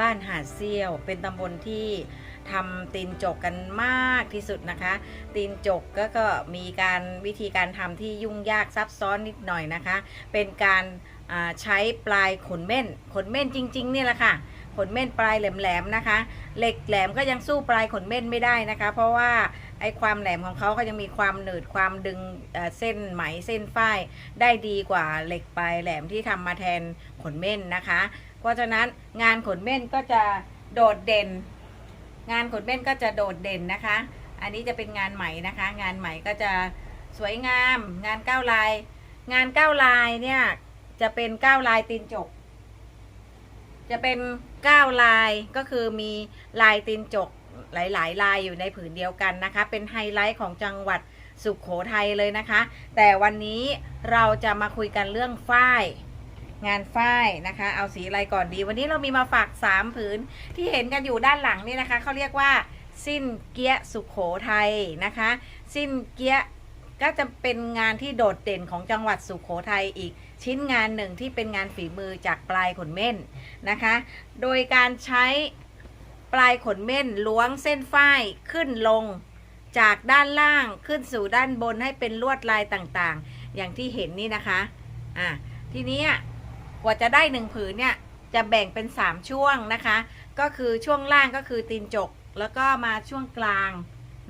บ้านหาดเซี่ยว เป็นตำบลที่ทำตีนจกกันมากที่สุดนะคะ ตีนจกก็ก็มีการวิธีการทำที่ยุ่งยากซับซ้อนนิดหน่อยนะคะ เป็นการใช้ปลายขนเม่น ขนเม่นจริงๆเนี่ยแหละค่ะ ขนเม่นปลายแหลมๆนะคะ เหล็กแหลมก็ยังสู้ปลายขนเม่นไม่ได้นะคะ เพราะว่าไอ้ความแหลมของเขาก็ยังมีความหนืดความดึงเเส้นไหมเส้นฝ้ายได้ดีกว่าเหล็กปลายแหลมที่ทำมาแทนขนเม่นนะคะ เพราะฉะนั้นงานขนเม่นก็จะโดดเด่น งานขนเม่นก็จะโดดเด่นนะคะ อันนี้จะเป็นงานไหม่นะคะ งานไหม่ก็จะสวยงาม งานเก้าลาย งานเก้าลายเนี่ยจะเป็นเก้าลายตีนจก จะเป็นเก้าลายก็คือมีลายตีนจกหลาย ๆ ลายอยู่ในผืนเดียวกันนะคะ เป็นไฮไลท์ของจังหวัดสุขโขทัยเลยนะคะ แต่วันนี้เราจะมาคุยกันเรื่องฝ้าย งานฝ้ายนะคะ เอาสีอะไรก่อนดี วันนี้เรามีมาฝาก3ผืนที่เห็นกันอยู่ด้านหลังนี่นะคะเขาเรียกว่าสิ้นเกี้ยสุขโขทัยนะคะ สิ้นเกี้ยก็จะเป็นงานที่โดดเด่นของจังหวัดสุขโขทัยอีกชิ้นงานหนึ่งที่เป็นงานฝีมือจากปลายขนเม่นนะคะ โดยการใช้ปลายขนเม่นล้วงเส้นฝ้ายขึ้นลงจากด้านล่างขึ้นสู่ด้านบนให้เป็นลวดลายต่างๆ อย่างที่เห็นนี่นะคะ อะ ทีนี้ กว่าจะได้หนึ่งผืนเนี่ยจะแบ่งเป็น 3 ช่วงนะคะ ก็คือช่วงล่างก็คือตีนจกแล้วก็มาช่วงกลาง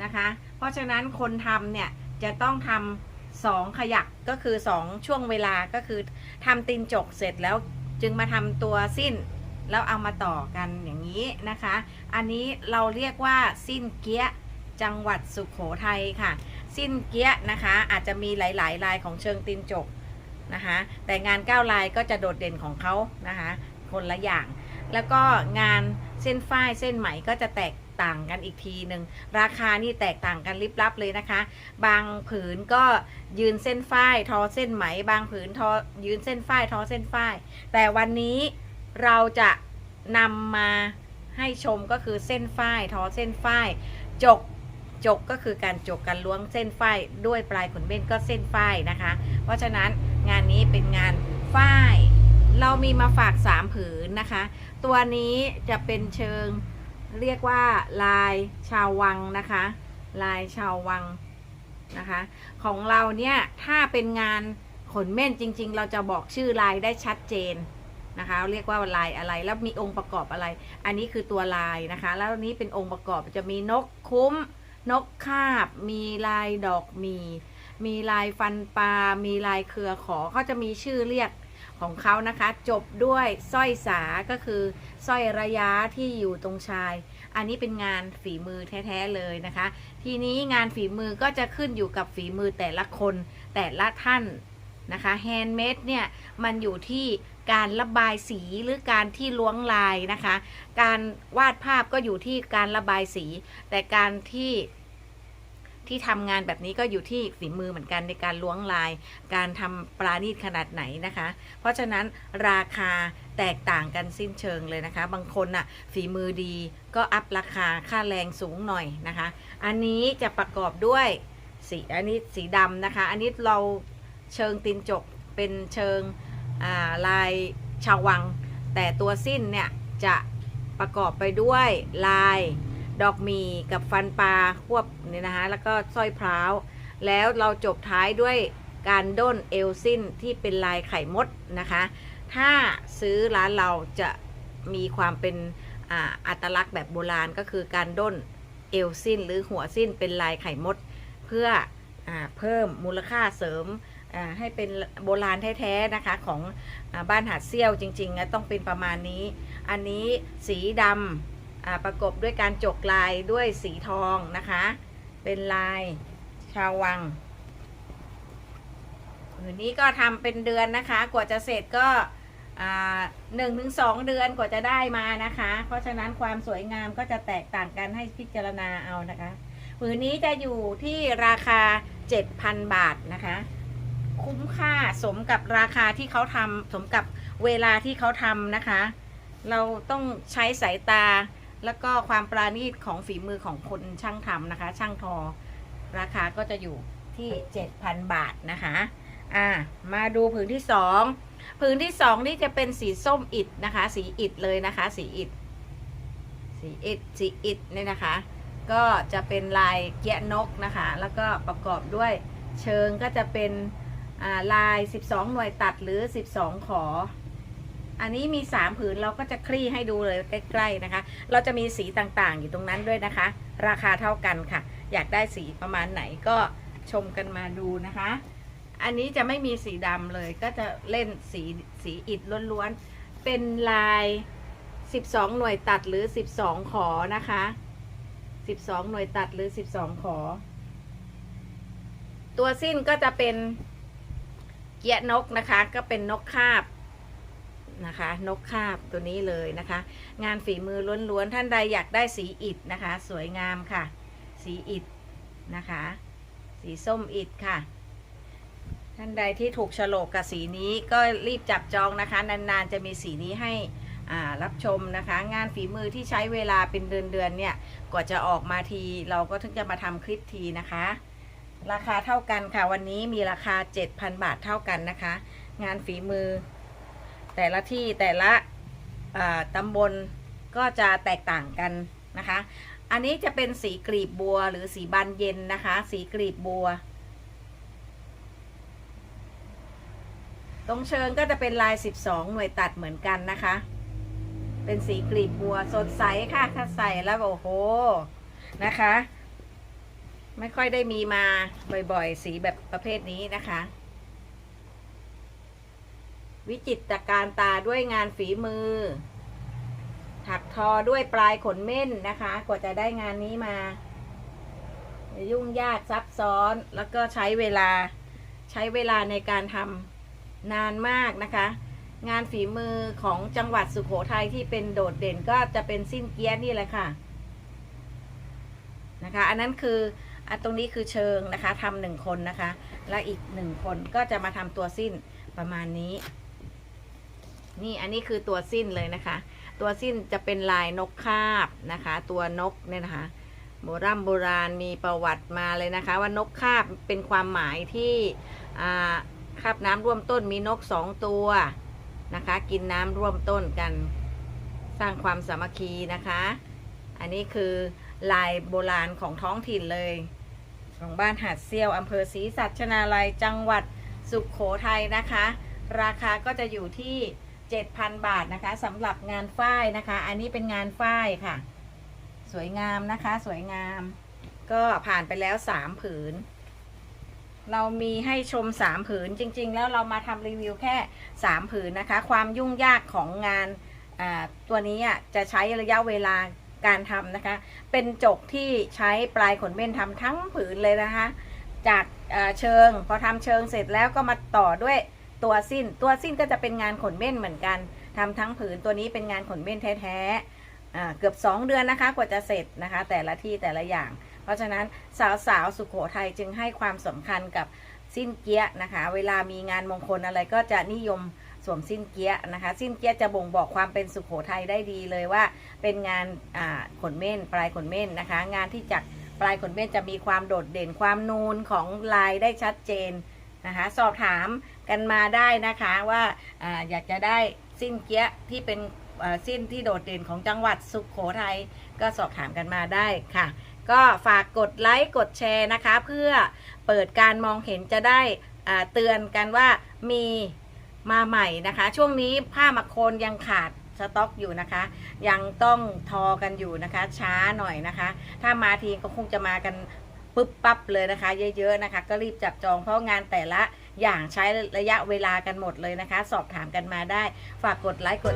นะคะ เพราะฉะนั้นคนทำเนี่ยจะต้องทำสองขยักก็คือ 2 ช่วงเวลาก็คือทำตีนจกเสร็จแล้วจึงมาทำตัวสิ้นแล้วเอามาต่อกันอย่างนี้นะคะ อันนี้เราเรียกว่าสิ้นเกี้ยจังหวัดสุขโขทัยค่ะ สิ้นเกี้ยนะคะ อาจจะมีหลายๆลายของเชิงตีนจก นะคะ แต่งานเก้าลายก็จะโดดเด่นของเขานะคะ คนละอย่าง แล้วก็งานเส้นฝ้ายเส้นไหมก็จะแตกต่างกันอีกทีหนึ่งราคานี่แตกต่างกันลิบลับเลยนะคะ บางผืนก็ยืนเส้นฝ้ายทอเส้นไหม บางผืนทอยืนเส้นฝ้ายทอเส้นฝ้าย แต่วันนี้เราจะนำมาให้ชมก็คือเส้นฝ้ายทอเส้นฝ้ายจกจกก็คือการจกการล้วงเส้นฝ้ายด้วยปลายขนเบ้นก็เส้นฝ้ายนะคะ เพราะฉะนั้น งานนี้เป็นงานฝ้าย เรามีมาฝาก3ผืนนะคะ ตัวนี้จะเป็นเชิงเรียกว่าลายชาววังนะคะ ลายชาววังนะคะ ของเราเนี่ยถ้าเป็นงานขนเม่นจริง ๆ เราจะบอกชื่อลายได้ชัดเจนนะคะ เรียกว่าลายอะไรแล้วมีองค์ประกอบอะไร อันนี้คือตัวลายนะคะ แล้วนี้เป็นองค์ประกอบจะมีนกคุ้ม นกคาบ มีลายดอกมี มีลายฟันปลา มีลายเครือขอเขาจะมีชื่อเรียกของเขานะคะ จบด้วยสร้อยสาก็คือสร้อยระยะที่อยู่ตรงชาย อันนี้เป็นงานฝีมือแท้ๆเลยนะคะ ทีนี้งานฝีมือก็จะขึ้นอยู่กับฝีมือแต่ละคนแต่ละท่านนะคะแฮนด์เมดเนี่ย มันอยู่ที่การระบายสีหรือการที่ล้วงลายนะคะ การวาดภาพก็อยู่ที่การระบายสี แต่การที่ ที่ทำงานแบบนี้ก็อยู่ที่ฝีมือเหมือนกันในการล้วงลาย การทำปราณีตขนาดไหนนะคะ เพราะฉะนั้นราคาแตกต่างกันสิ้นเชิงเลยนะคะ บางคนน่ะฝีมือดีก็อัพราคาค่าแรงสูงหน่อยนะคะ อันนี้จะประกอบด้วยสีอันนี้สีดำนะคะ อันนี้เราเชิงตีนจกเป็นเชิงาลายชาววัง แต่ตัวสิ้นเนี่ยจะประกอบไปด้วยลาย ดอกมีกับฟันปลาควบเนี่ยนะคะแล้วก็สร้อยพร้าวแล้วเราจบท้ายด้วยการด้นเอลสิ้นที่เป็นลายไข่มดนะคะ ถ้าซื้อร้านเราจะมีความเป็นอ,อัตลักษณ์แบบโบราณก็คือการด้นเอลสิ้นหรือหัวสิ้นเป็นลายไข่มด เพื่ออเพิ่มมูลค่าเสริมให้เป็นโบราณแท้ๆนะคะของอบ้านหาดเซี่ยวจริงๆ ต้องเป็นประมาณนี้ อันนี้สีดำ ประกบด้วยการจกลายด้วยสีทองนะคะ เป็นลายชาววังผืนนี้ก็ทำเป็นเดือนนะคะ กว่าจะเสร็จก็หนึ่งถึงสองเดือนกว่าจะได้มานะคะ เพราะฉะนั้นความสวยงามก็จะแตกต่างกันให้พิจารณาเอานะคะผืนนี้จะอยู่ที่ราคา 7,000 บาทนะคะ คุ้มค่าสมกับราคาที่เขาทำสมกับเวลาที่เขาทำนะคะ เราต้องใช้สายตา แล้วก็ความปราณีตของฝีมือของคนช่างทำนะคะ ช่างทอ ราคาก็จะอยู่ที่ 7,000 บาทนะคะ อ่า มาดูผืนที่สองผืนที่สองนี่จะเป็นสีส้มอิฐนะคะ สีอิฐเลยนะคะ สีอิฐสีอิฐสีอิฐเนี่ยนะคะ ก็จะเป็นลายเกี้ยนกนะคะ แล้วก็ประกอบด้วยเชิงก็จะเป็นลาย 12 หน่วยตัดหรือ 12 ขอ อันนี้มี 3 ผืนเราก็จะคลี่ให้ดูเลยใกล้ๆนะคะ เราจะมีสีต่างๆอยู่ตรงนั้นด้วยนะคะ ราคาเท่ากันค่ะ อยากได้สีประมาณไหนก็ชมกันมาดูนะคะ อันนี้จะไม่มีสีดำเลยก็จะเล่นสีสีอิฐล้วนๆ เป็นลาย 12 หน่วยตัดหรือ 12 ขอนะคะ 12 หน่วยตัดหรือ 12 ขอ ตัวสิ้นก็จะเป็นเกียนกนะคะ ก็เป็นนกคาบ นะคะ นกคาบตัวนี้เลยนะคะ งานฝีมือล้วนๆท่านใดอยากได้สีอิฐนะคะ สวยงามค่ะ สีอิฐนะคะ สีส้มอิฐค่ะ ท่านใดที่ถูกฉลกกับสีนี้ก็รีบจับจองนะคะ นานๆจะมีสีนี้ให้รับชมนะคะ งานฝีมือที่ใช้เวลาเป็นเดือนๆเนี่ยกว่าจะออกมาทีเราก็ถึงจะมาทำคลิปทีนะคะ ราคาเท่ากันค่ะวันนี้มีราคา 7,000 บาทเท่ากันนะคะ งานฝีมือ แต่ละที่แต่ละตำบลก็จะแตกต่างกันนะคะ อันนี้จะเป็นสีกลีบบัวหรือสีบานเย็นนะคะ สีกลีบบัว ตรงเชิงก็จะเป็นลาย 12 หน่วยตัดเหมือนกันนะคะ เป็นสีกลีบบัวสดใสค่ะถ้าใส่แล้วโอ้โหนะคะ ไม่ค่อยได้มีมาบ่อยๆ สีแบบประเภทนี้นะคะ วิจิตรการตาด้วยงานฝีมือ ถักทอด้วยปลายขนเม่นนะคะ กว่าจะได้งานนี้มา ยุ่งยากซับซ้อนแล้วก็ใช้เวลาใช้เวลาในการทำนานมากนะคะ งานฝีมือของจังหวัดสุขโขทัยที่เป็นโดดเด่นก็จะเป็นสิ้นเกี้ยนนี่แหละค่ะนะคะ อันนั้นคืออันตรงนี้คือเชิงนะคะทำหนึ่งคนนะคะ และอีกหนึ่งคนก็จะมาทำตัวสิ้นประมาณนี้ นี่อันนี้คือตัวสิ้นเลยนะคะ ตัวสิ้นจะเป็นลายนกคาบนะคะ ตัวนกเนี่ยนะคะโบราณโบราณมีประวัติมาเลยนะคะ ว่านกคาบเป็นความหมายที่คาบน้ำร่วมต้นมีนกสองตัวนะคะ กินน้ำร่วมต้นกันสร้างความสามัคคีนะคะ อันนี้คือลายโบราณของท้องถิ่นเลย ของบ้านหาดเซี่ยวอำเภอศรีสัชนาลัยจังหวัดสุขโขทัยนะคะ ราคาก็จะอยู่ที่ 7,000 บาทนะคะสำหรับงานฝ้ายนะคะ อันนี้เป็นงานฝ้ายค่ะ สวยงามนะคะ สวยงาม ก็ผ่านไปแล้ว 3 ผืน เรามีให้ชม 3 ผืนจริง ๆ แล้วเรามาทำรีวิวแค่ 3 ผืนนะคะ ความยุ่งยากของงานตัวนี้จะใช้ระยะเวลาการทำนะคะ เป็นจกที่ใช้ปลายขนเม่นทำทั้งผืนเลยนะคะ จากเชิงพอทำเชิงเสร็จแล้วก็มาต่อด้วย ตัวสิ้น ตัวสิ้นก็จะเป็นงานขนเม่นเหมือนกันทำทั้งผืนตัวนี้เป็นงานขนเม่นแท้ๆเกือบ 2 เดือนนะคะกว่าจะเสร็จนะคะ แต่ละที่แต่ละอย่าง เพราะฉะนั้นสาวๆสุขโขทัยจึงให้ความสำคัญกับสิ้นเกี้ยนะคะ เวลามีงานมงคลอะไรก็จะนิยมสวมสิ้นเกี้ยนะคะ สิ้นเกี้ยจะบ่งบอกความเป็นสุขโขทัยได้ดีเลยว่า เป็นงานขนเม่นปลายขนเม่นนะคะ งานที่จักปลายขนเม่นจะมีความโดดเด่นความนูนของลายได้ชัดเจน นะคะ สอบถามกันมาได้นะคะว่าออยากจะได้สิ้นเกี้ยที่เป็นสิ้นที่โดดเด่นของจังหวัดสุขโขทัยก็สอบถามกันมาได้ค่ะ ก็ฝากกดไลค์กดแชร์นะคะ เพื่อเปิดการมองเห็นจะได้เตือนกันว่ามีมาใหม่นะคะ ช่วงนี้ผ้ามักโคนยังขาดสต็อกอยู่นะคะ ยังต้องทอกันอยู่นะคะ ช้าหน่อยนะคะ ถ้ามาทีก็คงจะมากัน ปุ๊บปั๊บเลยนะคะ เยอะๆนะคะ ก็รีบจับจองเพราะงานแต่ละอย่างใช้ระยะเวลากันหมดเลยนะคะ สอบถามกันมาได้ ฝากกดไลค์กด